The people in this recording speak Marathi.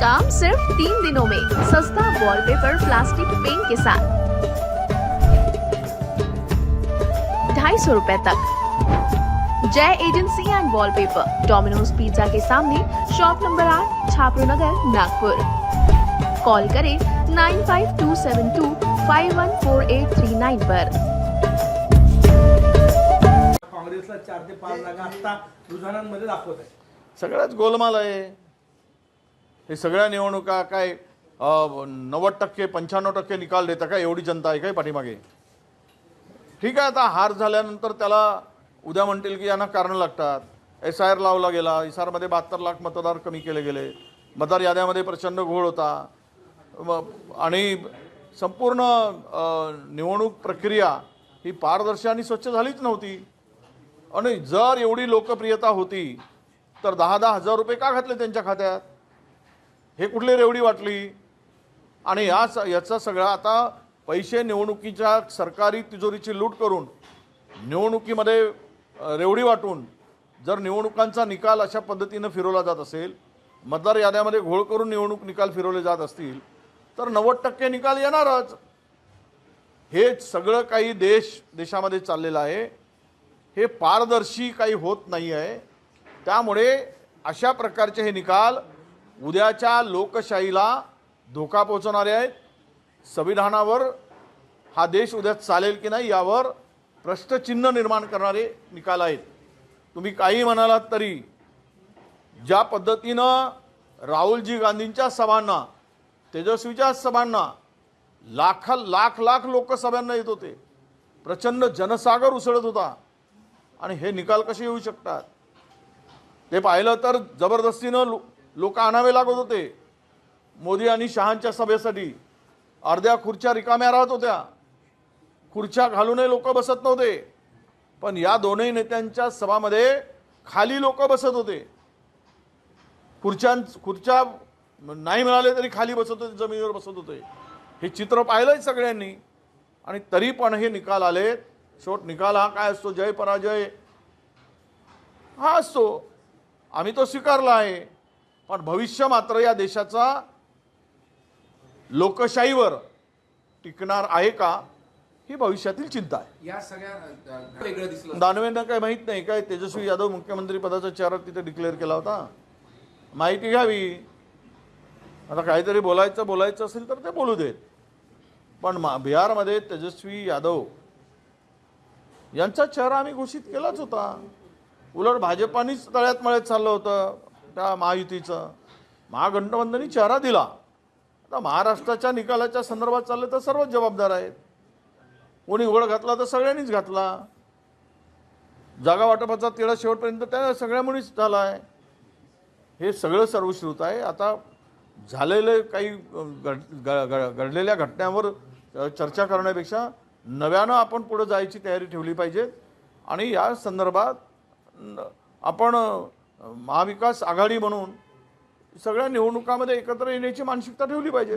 काम सिर्फ तीन दिनों में। सस्ता वॉलपेपर प्लास्टिक पेन के साथ। ढाई सौ रुपए तक। Jai agency and wallpaper Domino's pizza के सामने शॉप नंबर आठ छापरू नगर नागपुर। कॉल करें nine five two seven two five one four eight three nine पर। काँग्रेसला चार ते पाच जागा आता रुझानांमध्ये दाखवत आहे. सगळ्याच गोलमाल आहे. हे सगळ्या निवडणुका काय नव्वद टक्के पंच्याण्णव टक्के निकाल देता का एवढी जनता आहे काय पाठीमागे? ठीक आहे आता हार झाल्यानंतर त्याला उद्या म्हणतील की यांना कारणं लागतात. एस आय आर लावला गेला एस आरमध्ये बहात्तर लाख मतदार कमी केले गेले. मतदार याद्यामध्ये प्रचंड घोळ होता. आणि संपूर्ण निवडणूक प्रक्रिया ही पारदर्शी आणि स्वच्छ झालीच नव्हती. आणि जर एवढी लोकप्रियता होती तर दहा दहा हजार रुपये का घातले त्यांच्या खात्यात? हे कुठली रेवडी वाटली? आणि या स याचा सगळा आता पैसे निवडणुकीच्या सरकारी तिजोरीची लूट करून निवडणुकीमध्ये रेवडी वाटून जर निवडणुकांचा निकाल अशा पद्धतीनं फिरवला जात असेल मतदार याद्यामध्ये घोळ करून निवडणूक निकाल फिरवले जात असतील तर नव्वद टक्के निकाल येणारच. हे सगळं काही देश देशामध्ये चाललेलं आहे. हे पारदर्शी काही होत नाही आहे त्यामुळे अशा प्रकारचे हे निकाल उद्याच्या लोकशाहीला धोका पोहोचवणारे आहेत. संविधानावर हा देश उद्या चालेल की नाही यावर प्रश्नचिन्ह निर्माण करणारे निकाल आहेत. तुम्ही काही म्हणालात तरी ज्या पद्धतीनं राहुलजी गांधींच्या सभांना तेजस्वीच्या सभांना लाख लाख लाख लोक सभांना येत होते. प्रचंड जनसागर उसळत होता. आणि हे निकाल कसे येऊ शकतात? ते पाहिलं तर जबरदस्तीनं लो लोक आणावे लागत होते. मोदी आणि शहांच्या सभेसाठी अर्ध्या खुर्च्या रिकाम्या राहत होत्या. खुर्च्या घालूनही लोक बसत नव्हते. पण या दोनही नेत्यांच्या सभामध्ये खाली लोक बसत होते. खुर्च्यां खुर्च्या नाही मिळाले तरी खाली बसत होते जमिनीवर बसत होते. हे चित्र पाहिलंय सगळ्यांनी. आणि तरी पण हे निकाल आलेत शेवट निकाल हा काय असतो? जय पराजय. हा असतो. आम्ही तो स्वीकारला आहे. पण भविष्य मात्र या देशाचा लोकशाहीवर टिकणार आहे का ही भविष्यातील चिंता आहे. या सगळ्या वेगळं दिसलं. दानवेंना काय माहीत नाही काय तेजस्वी यादव मुख्यमंत्री पदाचा चेहरा तिथे डिक्लेअर केला होता. माहिती घ्यावी. आता काहीतरी बोलायचं बोलायचं असेल तर ते बोलू देत. पण मा बिहारमध्ये तेजस्वी यादव यांचा चेहरा आम्ही घोषित केलाच होता. उलट भाजपानीच तळ्यात मळ्यात चाललं होतं. त्या महायुतीचं. महागठबंधनी चेहरा दिला. आता महाराष्ट्राच्या निकालाच्या संदर्भात चाललं तर सर्वच जबाबदार आहेत. कोणी उघड घातला तर सगळ्यांनीच घातला. जागा वाटपाचा तिळा शेवटपर्यंत त्या सगळ्यामुळेच झाला आहे हे सगळं सर्वश्रुत आहे. आता झालेले काही घड ग- घडलेल्या घटनांवर चर्चा करण्यापेक्षा नव्यानं आपण पुढं जायची तयारी ठेवली पाहिजे. आणि या संदर्भात आपण महाविकास आघाडी म्हणून सगळ्या निवडणुकामध्ये एकत्र येण्याची मानसिकता ठेवली पाहिजे.